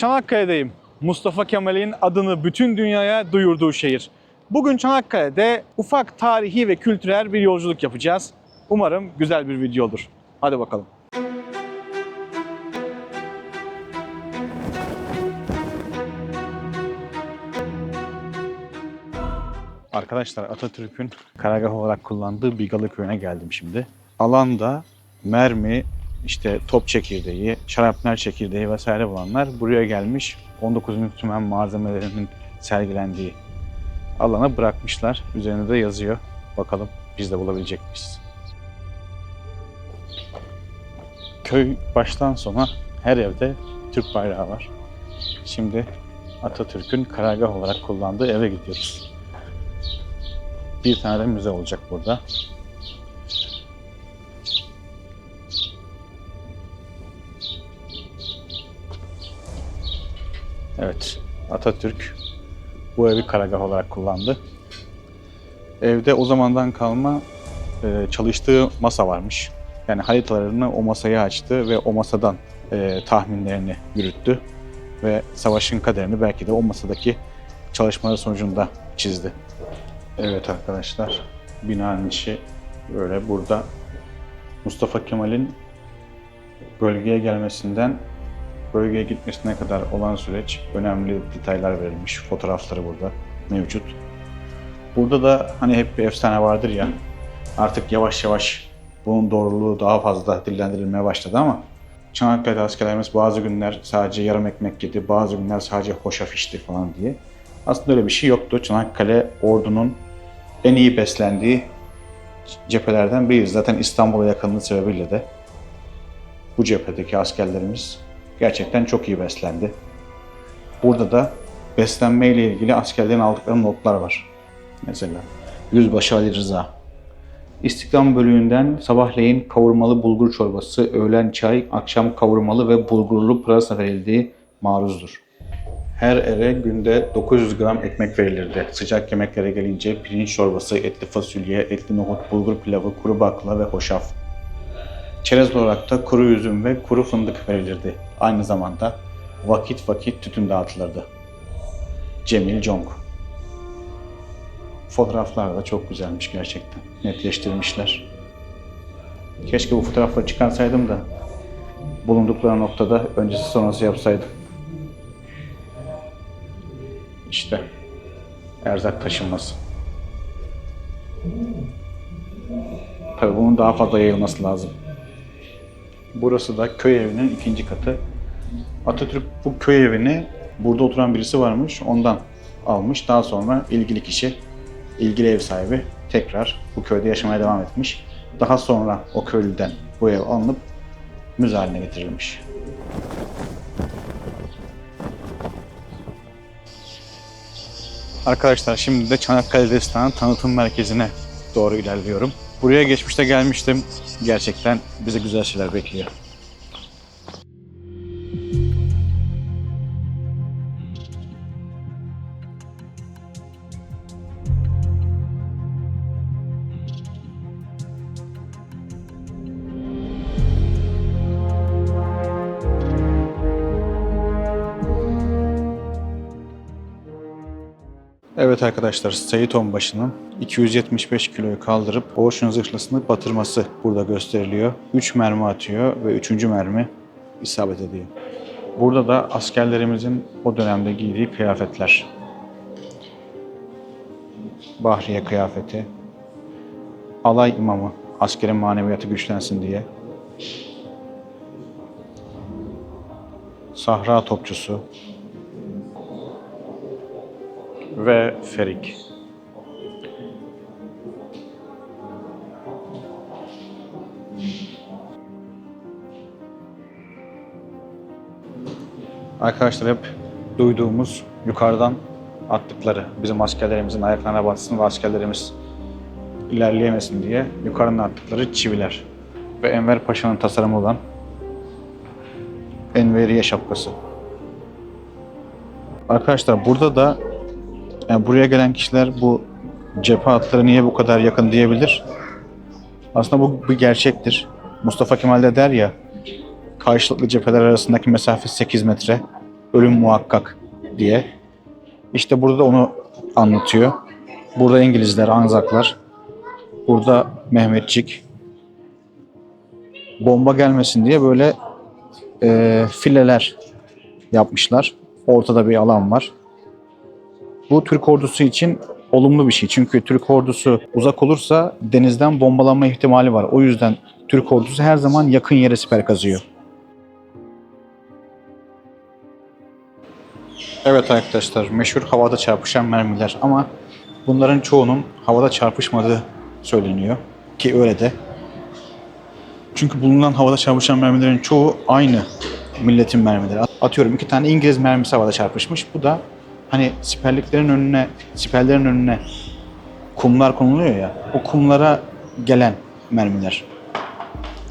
Çanakkale'deyim. Mustafa Kemal'in adını bütün dünyaya duyurduğu şehir. Bugün Çanakkale'de ufak tarihi ve kültürel bir yolculuk yapacağız. Umarım güzel bir video olur. Hadi bakalım. Arkadaşlar Atatürk'ün karargah olarak kullandığı Bigalı Köyü'ne geldim şimdi. Alanda mermi, işte top çekirdeği, şarapnel çekirdeği vesaire bulanlar buraya gelmiş 19. tümen malzemelerinin sergilendiği alana bırakmışlar. Üzerinde de yazıyor. Bakalım biz de bulabilecek miyiz? Köy baştan sona her evde Türk bayrağı var. Şimdi Atatürk'ün karargah olarak kullandığı eve gidiyoruz. Bir tane de müze olacak burada. Evet, Atatürk bu evi karargah olarak kullandı. Evde o zamandan kalma e, çalıştığı masa varmış. Yani haritalarını o masaya açtı ve o masadan e, tahminlerini yürüttü. Ve savaşın kaderini belki de o masadaki çalışmalar sonucunda çizdi. Evet arkadaşlar, binanın içi böyle burada. Mustafa Kemal'in bölgeye gelmesinden bölgeye gitmesine kadar olan süreç önemli detaylar verilmiş. Fotoğrafları burada mevcut. Burada da hani hep bir efsane vardır ya artık yavaş yavaş bunun doğruluğu daha fazla dillendirilmeye başladı ama Çanakkale'de askerlerimiz bazı günler sadece yarım ekmek yedi, bazı günler sadece hoşaf içti falan diye. Aslında öyle bir şey yoktu. Çanakkale ordunun en iyi beslendiği cephelerden biri. Zaten İstanbul'a yakınlığı sebebiyle de bu cephedeki askerlerimiz gerçekten çok iyi beslendi. Burada da beslenme ile ilgili askerlerin aldıkları notlar var. Mesela Yüzbaşı Ali Rıza. İstiklal bölüğünden sabahleyin kavurmalı bulgur çorbası, öğlen çay, akşam kavurmalı ve bulgurlu pırasa verildiği maruzdur. Her ere günde 900 gram ekmek verilirdi. Sıcak yemeklere gelince pirinç çorbası, etli fasulye, etli nohut, bulgur pilavı, kuru bakla ve hoşaf. Çerez olarak da kuru üzüm ve kuru fındık verilirdi. Aynı zamanda vakit vakit tütün dağıtılırdı. Cemil Cong Fotoğraflar da çok güzelmiş gerçekten. Netleştirmişler. Keşke bu fotoğrafları çıkarsaydım da bulundukları noktada öncesi sonrası yapsaydım. İşte erzak taşınması. Tabii bunun daha fazla yayılması lazım. Burası da köy evinin ikinci katı. Atatürk bu köy evini burada oturan birisi varmış ondan almış. Daha sonra ilgili kişi, ilgili ev sahibi tekrar bu köyde yaşamaya devam etmiş. Daha sonra o köylüden bu ev alınıp müze haline getirilmiş. Arkadaşlar şimdi de Çanakkale Destanı Tanıtım Merkezi'ne doğru ilerliyorum. Buraya geçmişte gelmiştim. Gerçekten bize güzel şeyler bekliyor. Evet arkadaşlar Seyit Onbaşı'nın 275 kiloyu kaldırıp Ocean zırhlısını batırması burada gösteriliyor. 3 mermi atıyor ve 3. mermi isabet ediyor. Burada da askerlerimizin o dönemde giydiği kıyafetler. Bahriye kıyafeti. Alay imamı. Askerin maneviyatı güçlensin diye. Sahra topçusu ve Ferik. Arkadaşlar hep duyduğumuz yukarıdan attıkları bizim askerlerimizin ayaklarına batsın ve askerlerimiz ilerleyemesin diye yukarıdan attıkları çiviler ve Enver Paşa'nın tasarımı olan Enveriye şapkası. Arkadaşlar burada da yani buraya gelen kişiler bu cephe hatları niye bu kadar yakın diyebilir. Aslında bu bir gerçektir. Mustafa Kemal de der ya karşılıklı cepheler arasındaki mesafe 8 metre. ölüm muhakkak diye. İşte burada da onu anlatıyor. Burada İngilizler, Anzaklar. Burada Mehmetçik. Bomba gelmesin diye böyle e, fileler yapmışlar. Ortada bir alan var. Bu Türk ordusu için olumlu bir şey. Çünkü Türk ordusu uzak olursa denizden bombalanma ihtimali var. O yüzden Türk ordusu her zaman yakın yere siper kazıyor. Evet arkadaşlar meşhur havada çarpışan mermiler ama bunların çoğunun havada çarpışmadığı söyleniyor ki öyle de. Çünkü bulunan havada çarpışan mermilerin çoğu aynı milletin mermileri. Atıyorum iki tane İngiliz mermisi havada çarpışmış. Bu da hani siperliklerin önüne, siperlerin önüne kumlar konuluyor ya. O kumlara gelen mermiler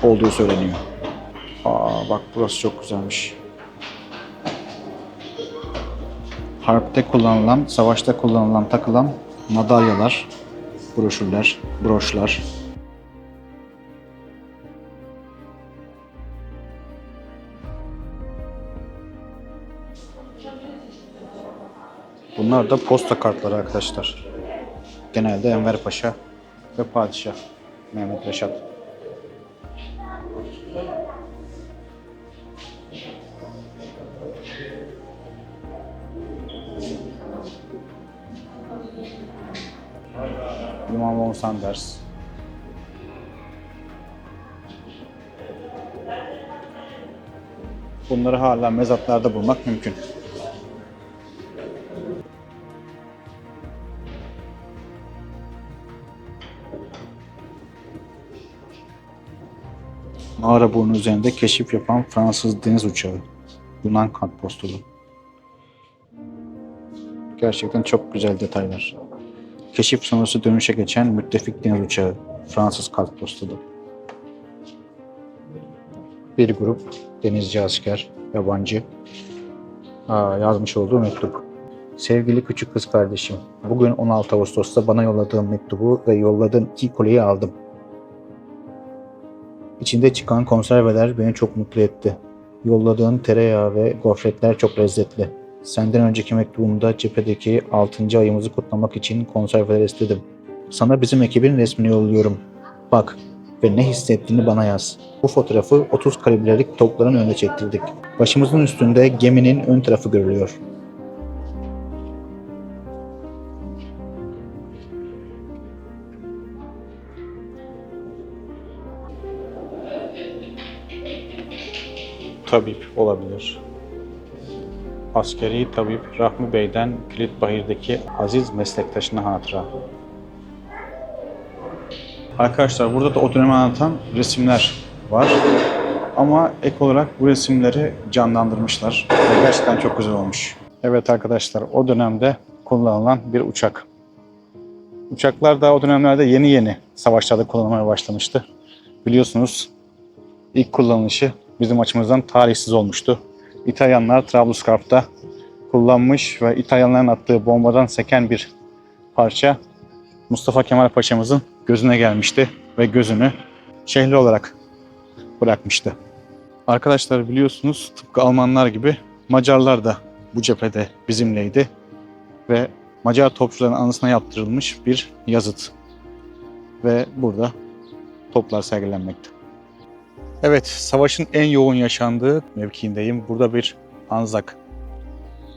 olduğu söyleniyor. Aa bak burası çok güzelmiş. Harpte kullanılan, savaşta kullanılan, takılan madalyalar, broşürler, broşlar. Bunlar da posta kartları arkadaşlar. Genelde Enver Paşa ve Padişah Mehmet Reşat. Imam von Sanders. Bunları hala mezatlarda bulmak mümkün. Mağara burnu üzerinde keşif yapan Fransız deniz uçağı. Yunan kartpostulu. Gerçekten çok güzel detaylar. Keşif sonrası dönüşe geçen müttefik deniz uçağı. Fransız kartpostulu. Bir grup denizci asker, yabancı Aa, yazmış olduğu mektup. Sevgili küçük kız kardeşim, bugün 16 Ağustos'ta bana yolladığın mektubu ve yolladığın iki kolyeyi aldım. İçinde çıkan konserveler beni çok mutlu etti. Yolladığın tereyağı ve gofretler çok lezzetli. Senden önceki mektubumda cephedeki 6. ayımızı kutlamak için konserveler istedim. Sana bizim ekibin resmini yolluyorum. Bak ve ne hissettiğini bana yaz. Bu fotoğrafı 30 kalibrelik topların önünde çektirdik. Başımızın üstünde geminin ön tarafı görülüyor. Tabip olabilir. Askeri tabip Rahmi Bey'den Kilitbahir'deki aziz meslektaşına hatıra. Arkadaşlar burada da o dönemi anlatan resimler var. Ama ek olarak bu resimleri canlandırmışlar. Ve gerçekten çok güzel olmuş. Evet arkadaşlar o dönemde kullanılan bir uçak. Uçaklar da o dönemlerde yeni yeni savaşlarda kullanılmaya başlamıştı. Biliyorsunuz ilk kullanılışı bizim açımızdan tarihsiz olmuştu. İtalyanlar Trablusgarp'ta kullanmış ve İtalyanların attığı bombadan seken bir parça Mustafa Kemal Paşa'mızın gözüne gelmişti ve gözünü şehri olarak bırakmıştı. Arkadaşlar biliyorsunuz tıpkı Almanlar gibi Macarlar da bu cephede bizimleydi ve Macar topçuların anısına yaptırılmış bir yazıt ve burada toplar sergilenmekte. Evet, savaşın en yoğun yaşandığı mevkiindeyim. Burada bir Anzak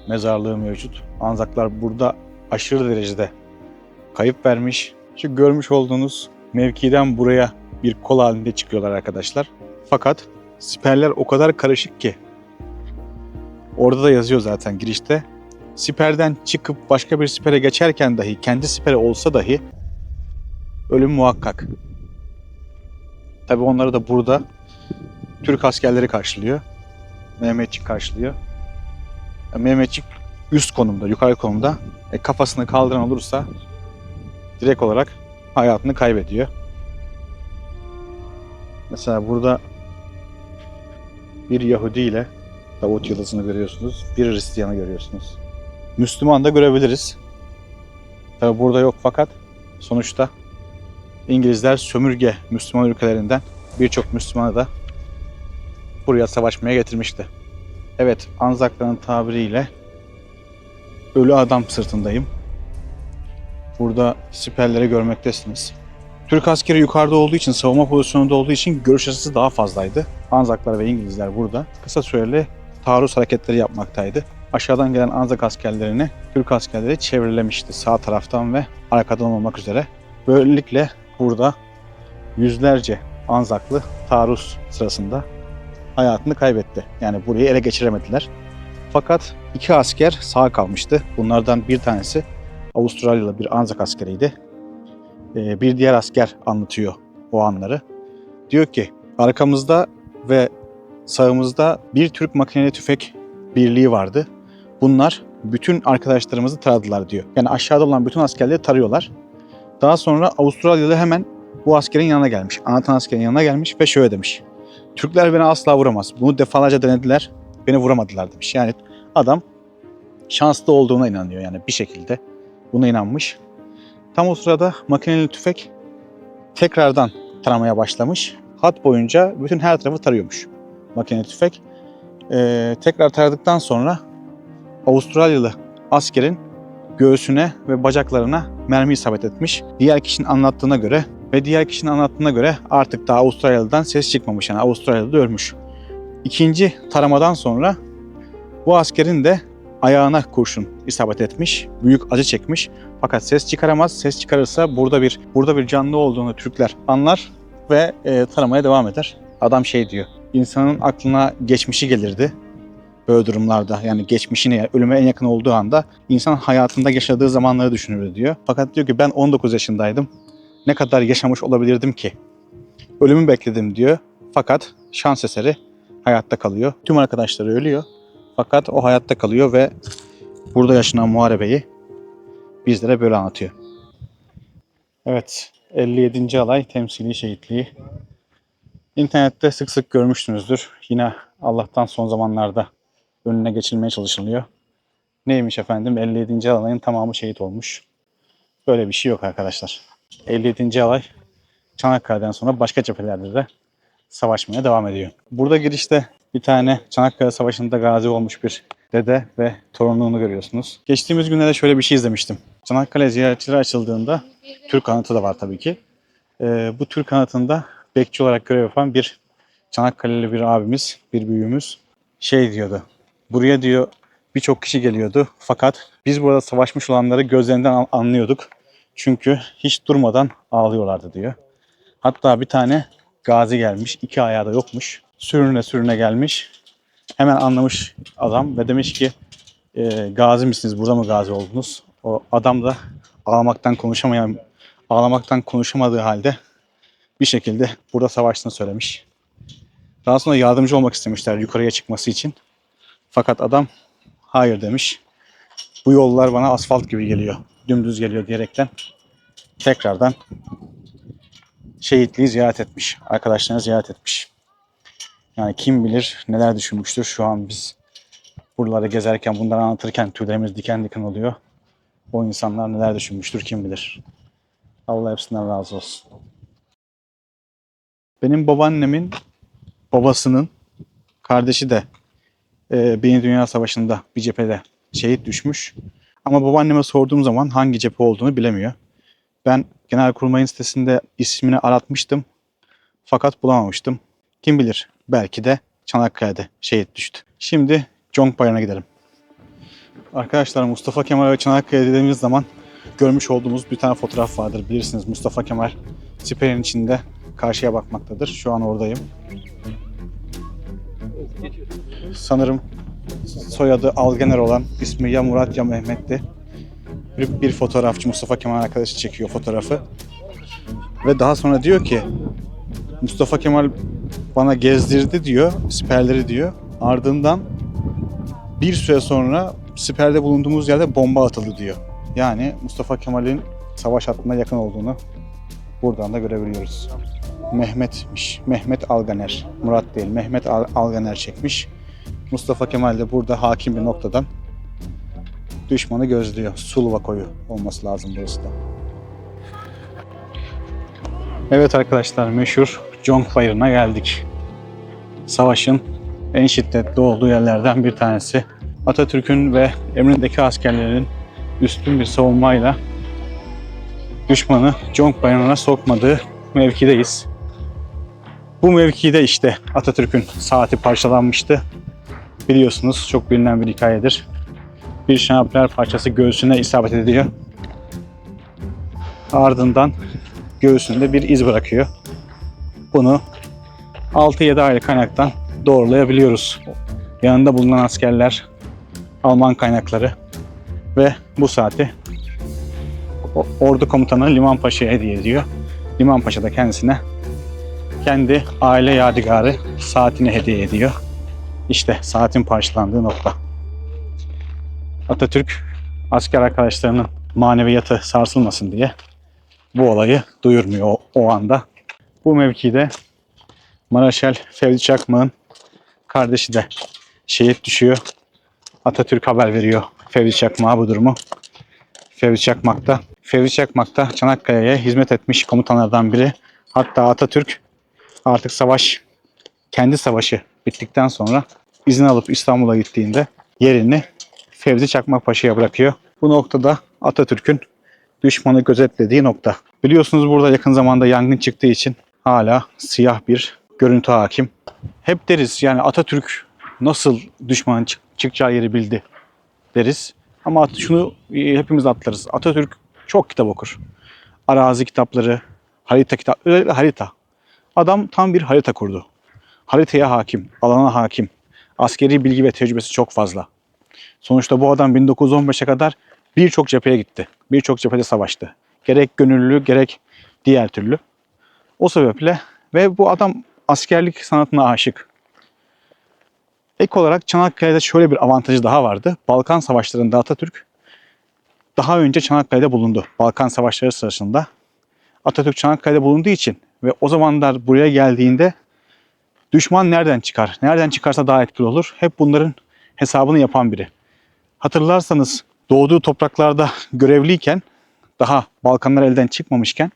mezarlığı mevcut. Anzaklar burada aşırı derecede kayıp vermiş. Şu görmüş olduğunuz mevkiden buraya bir kol halinde çıkıyorlar arkadaşlar. Fakat siperler o kadar karışık ki orada da yazıyor zaten girişte. Siperden çıkıp başka bir sipere geçerken dahi kendi sipere olsa dahi ölüm muhakkak. Tabi onları da burada Türk askerleri karşılıyor. Mehmetçik karşılıyor. Mehmetçik üst konumda, yukarı konumda. E, kafasını kaldıran olursa direkt olarak hayatını kaybediyor. Mesela burada bir Yahudi ile Davut yıldızını görüyorsunuz. Bir Hristiyanı görüyorsunuz. Müslüman da görebiliriz. Tabi burada yok fakat sonuçta İngilizler sömürge Müslüman ülkelerinden birçok Müslümanı da buraya savaşmaya getirmişti. Evet, Anzakların tabiriyle ölü adam sırtındayım. Burada siperleri görmektesiniz. Türk askeri yukarıda olduğu için, savunma pozisyonunda olduğu için görüş açısı daha fazlaydı. Anzaklar ve İngilizler burada kısa süreli taarruz hareketleri yapmaktaydı. Aşağıdan gelen Anzak askerlerini Türk askerleri çevrelemişti sağ taraftan ve arkadan olmak üzere. Böylelikle burada yüzlerce Anzaklı taarruz sırasında hayatını kaybetti. Yani burayı ele geçiremediler. Fakat iki asker sağ kalmıştı. Bunlardan bir tanesi Avustralyalı bir Anzak askeriydi. Ee, Bir diğer asker anlatıyor o anları. Diyor ki arkamızda ve sağımızda bir Türk makineli tüfek birliği vardı. Bunlar bütün arkadaşlarımızı taradılar diyor. Yani aşağıda olan bütün askerleri tarıyorlar. Daha sonra Avustralyalı hemen bu askerin yanına gelmiş. Anlatan askerin yanına gelmiş ve şöyle demiş. Türkler beni asla vuramaz. Bunu defalarca denediler. Beni vuramadılar demiş. Yani adam şanslı olduğuna inanıyor yani bir şekilde. Buna inanmış. Tam o sırada makineli tüfek tekrardan taramaya başlamış. Hat boyunca bütün her tarafı tarıyormuş makineli tüfek. Ee, tekrar taradıktan sonra Avustralyalı askerin göğsüne ve bacaklarına mermi isabet etmiş. Diğer kişinin anlattığına göre ve diğer kişinin anlattığına göre artık daha Avustralyalı'dan ses çıkmamış. Yani Avustralyalı ölmüş. İkinci taramadan sonra bu askerin de ayağına kurşun isabet etmiş. Büyük acı çekmiş. Fakat ses çıkaramaz. Ses çıkarırsa burada bir burada bir canlı olduğunu Türkler anlar ve e, taramaya devam eder. Adam şey diyor. İnsanın aklına geçmişi gelirdi böyle durumlarda. Yani geçmişine, yani ölüme en yakın olduğu anda insan hayatında yaşadığı zamanları düşünür diyor. Fakat diyor ki ben 19 yaşındaydım. Ne kadar yaşamış olabilirdim ki? Ölümü bekledim diyor. Fakat şans eseri hayatta kalıyor. Tüm arkadaşları ölüyor. Fakat o hayatta kalıyor ve burada yaşanan muharebeyi bizlere böyle anlatıyor. Evet, 57. alay temsili şehitliği. İnternette sık sık görmüşsünüzdür. Yine Allah'tan son zamanlarda önüne geçilmeye çalışılıyor. Neymiş efendim? 57. alayın tamamı şehit olmuş. Böyle bir şey yok arkadaşlar. 57. alay Çanakkale'den sonra başka cephelerde de savaşmaya devam ediyor. Burada girişte bir tane Çanakkale Savaşı'nda gazi olmuş bir dede ve torunluğunu görüyorsunuz. Geçtiğimiz günlerde şöyle bir şey izlemiştim. Çanakkale ziyaretçileri açıldığında Türk anıtı da var tabii ki. Ee, bu Türk anıtında bekçi olarak görev yapan bir Çanakkale'li bir abimiz, bir büyüğümüz şey diyordu. Buraya diyor birçok kişi geliyordu. Fakat biz burada savaşmış olanları gözlerinden an- anlıyorduk. Çünkü hiç durmadan ağlıyorlardı diyor. Hatta bir tane gazi gelmiş. iki ayağı da yokmuş. Sürüne sürüne gelmiş. Hemen anlamış adam ve demiş ki e, gazi misiniz? Burada mı gazi oldunuz? O adam da ağlamaktan konuşamayan, ağlamaktan konuşamadığı halde bir şekilde burada savaştığını söylemiş. Daha sonra yardımcı olmak istemişler yukarıya çıkması için. Fakat adam hayır demiş. Bu yollar bana asfalt gibi geliyor. Dümdüz geliyor diyerekten tekrardan şehitliği ziyaret etmiş. Arkadaşlarını ziyaret etmiş. Yani kim bilir neler düşünmüştür. Şu an biz buraları gezerken bunları anlatırken tüylerimiz diken diken oluyor. O insanlar neler düşünmüştür kim bilir. Allah hepsinden razı olsun. Benim babaannemin babasının kardeşi de e, Birinci Dünya Savaşı'nda bir cephede şehit düşmüş. Ama babaanneme sorduğum zaman hangi cephe olduğunu bilemiyor. Ben Genelkurmay'ın sitesinde ismini aratmıştım. Fakat bulamamıştım. Kim bilir belki de Çanakkale'de şehit düştü. Şimdi Conk Bayırı'na gidelim. Arkadaşlar Mustafa Kemal ve Çanakkale dediğimiz zaman görmüş olduğumuz bir tane fotoğraf vardır. Bilirsiniz Mustafa Kemal siperin içinde karşıya bakmaktadır. Şu an oradayım. Sanırım soyadı Algener olan ismi ya Murat ya Mehmet'ti. Bir, bir fotoğrafçı Mustafa Kemal arkadaşı çekiyor fotoğrafı. Ve daha sonra diyor ki Mustafa Kemal bana gezdirdi diyor, siperleri diyor. Ardından bir süre sonra siperde bulunduğumuz yerde bomba atıldı diyor. Yani Mustafa Kemal'in savaş hattına yakın olduğunu buradan da görebiliyoruz. Mehmet'miş. Mehmet Alganer. Murat değil. Mehmet Al- Alganer çekmiş. Mustafa Kemal de burada hakim bir noktadan düşmanı gözlüyor. Sulva koyu olması lazım burası da. Evet arkadaşlar meşhur Bayırı'na geldik. Savaşın en şiddetli olduğu yerlerden bir tanesi. Atatürk'ün ve emrindeki askerlerin üstün bir savunmayla düşmanı Bayramı'na sokmadığı mevkideyiz. Bu mevkide işte Atatürk'ün saati parçalanmıştı. Biliyorsunuz çok bilinen bir hikayedir. Bir şanapler parçası göğsüne isabet ediyor. Ardından göğsünde bir iz bırakıyor. Bunu 6-7 ayrı kaynaktan doğrulayabiliyoruz. Yanında bulunan askerler, Alman kaynakları ve bu saati ordu komutanı Liman Paşa'ya hediye ediyor. Liman Paşa da kendisine kendi aile yadigarı saatini hediye ediyor. İşte saatin parçalandığı nokta. Atatürk asker arkadaşlarının maneviyatı sarsılmasın diye bu olayı duyurmuyor o, o anda. Bu mevkide Maraşal Fevzi Çakmak'ın kardeşi de şehit düşüyor. Atatürk haber veriyor Fevzi Çakmak'a bu durumu. Fevzi Çakmak da Fevzi Çakmak da Çanakkale'ye hizmet etmiş komutanlardan biri. Hatta Atatürk artık savaş kendi savaşı bittikten sonra izin alıp İstanbul'a gittiğinde yerini Fevzi Çakmak Paşa'ya bırakıyor. Bu noktada Atatürk'ün düşmanı gözetlediği nokta. Biliyorsunuz burada yakın zamanda yangın çıktığı için hala siyah bir görüntü hakim. Hep deriz yani Atatürk nasıl düşmanın çık- çıkacağı yeri bildi deriz. Ama şunu e, hepimiz atlarız. Atatürk çok kitap okur. Arazi kitapları, harita kitap, özellikle harita. Adam tam bir harita kurdu. Haritaya hakim, alana hakim. Askeri bilgi ve tecrübesi çok fazla. Sonuçta bu adam 1915'e kadar birçok cepheye gitti. Birçok cephede savaştı. Gerek gönüllü gerek diğer türlü. O sebeple ve bu adam askerlik sanatına aşık. Ek olarak Çanakkale'de şöyle bir avantajı daha vardı. Balkan Savaşları'nda Atatürk daha önce Çanakkale'de bulundu. Balkan Savaşları sırasında. Atatürk Çanakkale'de bulunduğu için ve o zamanlar buraya geldiğinde düşman nereden çıkar? Nereden çıkarsa daha etkili olur. Hep bunların hesabını yapan biri. Hatırlarsanız doğduğu topraklarda görevliyken daha Balkanlar elden çıkmamışken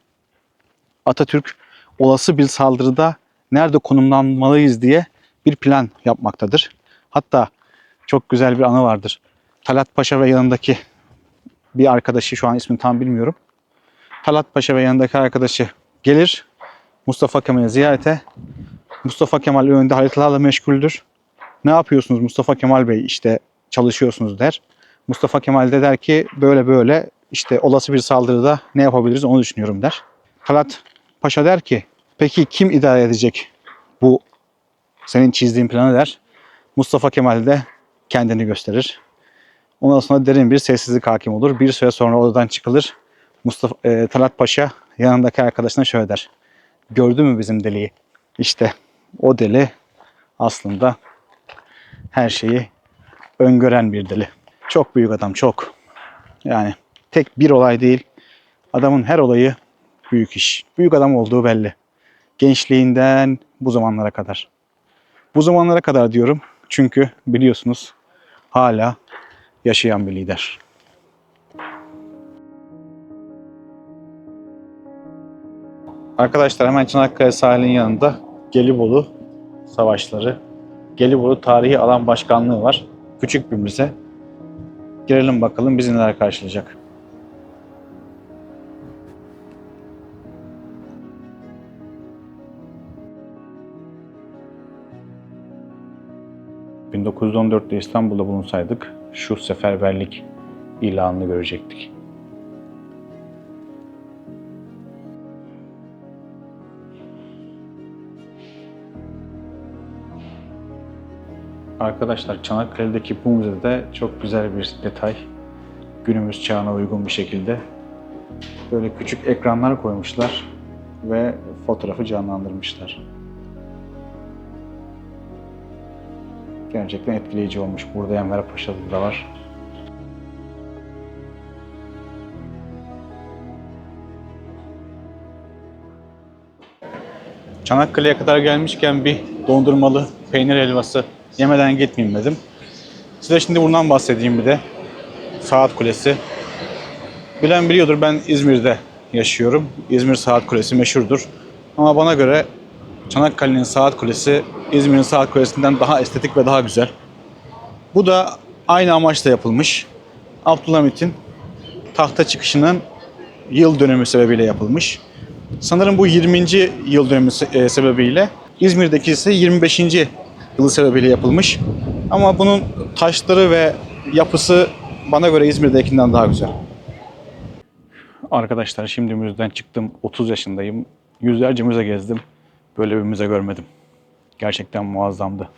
Atatürk olası bir saldırıda nerede konumlanmalıyız diye bir plan yapmaktadır. Hatta çok güzel bir anı vardır. Talat Paşa ve yanındaki bir arkadaşı şu an ismini tam bilmiyorum. Talat Paşa ve yanındaki arkadaşı gelir Mustafa Kemal'i ziyarete. Mustafa Kemal önünde haritalarla meşguldür. Ne yapıyorsunuz Mustafa Kemal Bey? İşte çalışıyorsunuz der. Mustafa Kemal de der ki böyle böyle işte olası bir saldırıda ne yapabiliriz onu düşünüyorum der. Talat Paşa der ki peki kim idare edecek bu senin çizdiğin planı der. Mustafa Kemal de kendini gösterir. Ondan sonra derin bir sessizlik hakim olur. Bir süre sonra odadan çıkılır. Mustafa e, Talat Paşa yanındaki arkadaşına şöyle der. Gördü mü bizim deliği? İşte o deli aslında her şeyi öngören bir deli. Çok büyük adam çok. Yani tek bir olay değil. Adamın her olayı büyük iş. Büyük adam olduğu belli. Gençliğinden bu zamanlara kadar. Bu zamanlara kadar diyorum çünkü biliyorsunuz hala yaşayan bir lider. Arkadaşlar hemen Çanakkale sahilinin yanında Gelibolu Savaşları, Gelibolu Tarihi Alan Başkanlığı var. Küçük bir müze. Girelim bakalım bizi neler karşılayacak. ...1914'te İstanbul'da bulunsaydık... ...şu seferberlik ilanını görecektik. Arkadaşlar Çanakkale'deki bu müzede çok güzel bir detay. Günümüz çağına uygun bir şekilde böyle küçük ekranlar koymuşlar ve fotoğrafı canlandırmışlar. Gerçekten etkileyici olmuş. Burada Enver Paşa'da da var. Çanakkale'ye kadar gelmişken bir dondurmalı peynir helvası yemeden gitmeyeyim dedim. Size şimdi bundan bahsedeyim bir de. Saat Kulesi. Bilen biliyordur ben İzmir'de yaşıyorum. İzmir Saat Kulesi meşhurdur. Ama bana göre Çanakkale'nin saat kulesi İzmir'in saat kulesinden daha estetik ve daha güzel. Bu da aynı amaçla yapılmış. Abdülhamit'in tahta çıkışının yıl dönümü sebebiyle yapılmış. Sanırım bu 20. yıl dönümü e, sebebiyle İzmir'deki ise 25. yılı sebebiyle yapılmış. Ama bunun taşları ve yapısı bana göre İzmir'dekinden daha güzel. Arkadaşlar şimdi müzeden çıktım. 30 yaşındayım. Yüzlerce müze gezdim. Böyle bir müze görmedim. Gerçekten muazzamdı.